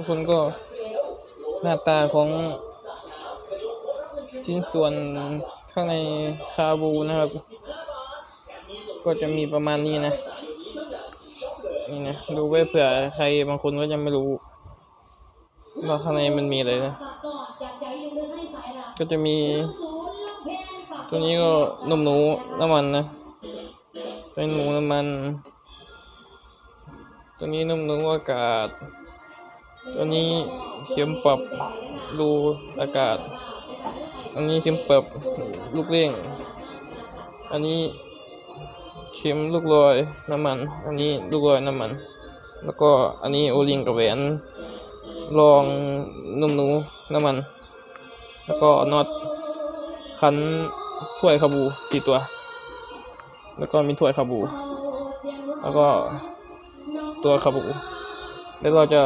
ทุกคนก็หน้าตาของชิ้นส่วนข้างในคาบูนะครับ ก็จะมีประมาณนี้นะ นี่นะ ดูไว้เผื่อใครบางคนก็ยังไม่รู้ว่าข้างในมันมีอะไรนะ ก็จะมี ตัวนี้ก็นมหนูน้ำมันนะ เป็นหนูน้ำมัน ตัวนี้นมหนูอากาศ ตัวนี้เข็มปรับรูอากาศ อันนี้เข็มปรับลูกเร่ง อันนี้เข็มลูกลอยน้ำมัน อันนี้ลูกลอยน้ำมัน แล้วก็อันนี้โอลิงกับแหวนรองนุ่มหนูน้ำมัน แล้วก็น็อตคันถ้วยคาบูสี่ตัว แล้วก็มีถ้วยคาบู แล้วก็ตัวคาบู แล้วเราจะ